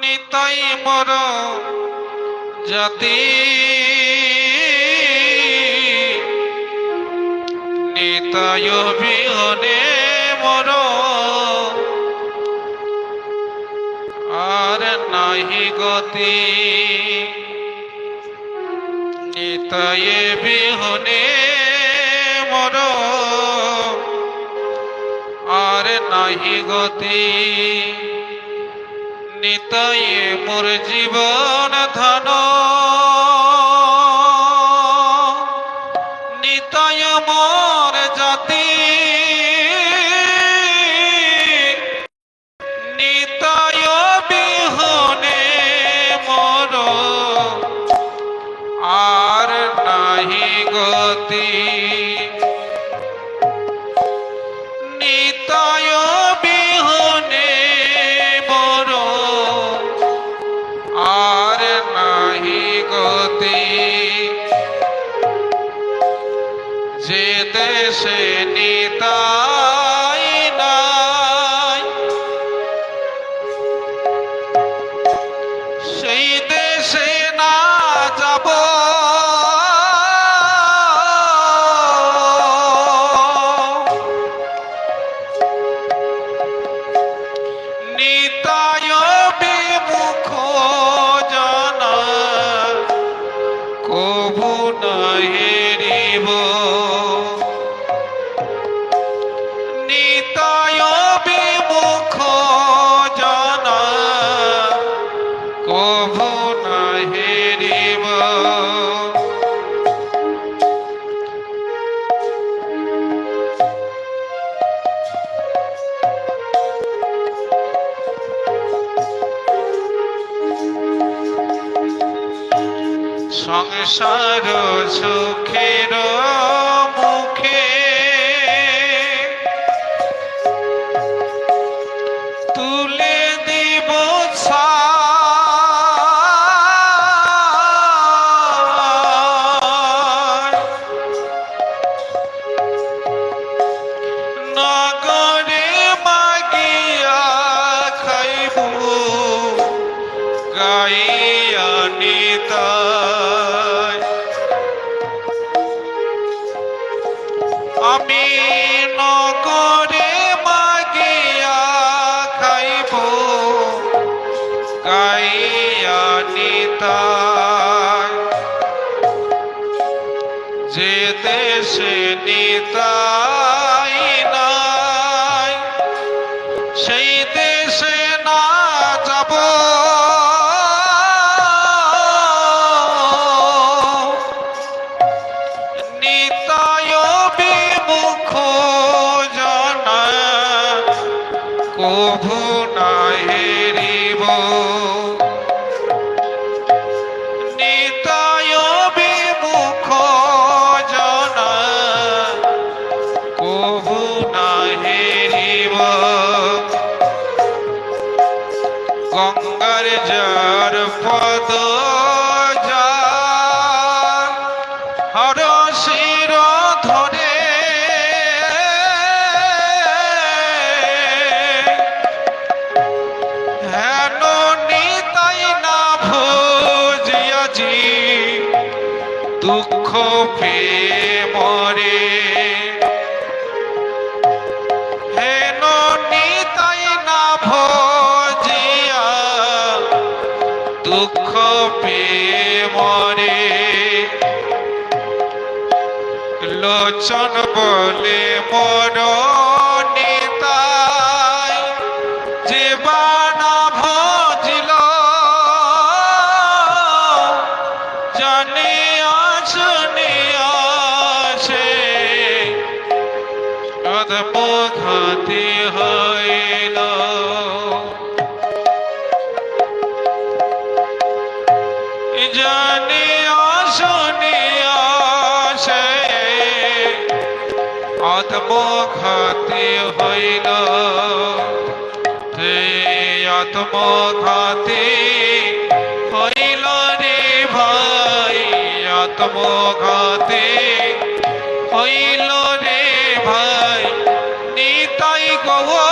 নিতাই মর জাতি নিতায় বিহনে মর। আর নাহি গতি নিতায়ে বিহনে নাহি গতি। নিতায়ে মোর জীবন ধন। নিতায় মোর দেশে নিতাই নাই। সেই দেশে না যাব। নিতায় বিমুখ জানা কবু নাহিরিব সংসার সুখের আমি নগরে মাগিয়া খাইব গাইয়া নিতা যে দেশে নিতাই কভু না দুঃখ পেয়ে মরে হেন না দুঃখ মরে। লোচন বলে মর নিতাই জীবানা অধমঘাতি হইল জানিয়া শুনিয়া সে আত্মঘাতি হইল হে হইল রে ভাই আত্মঘাতি হইল রে ভাই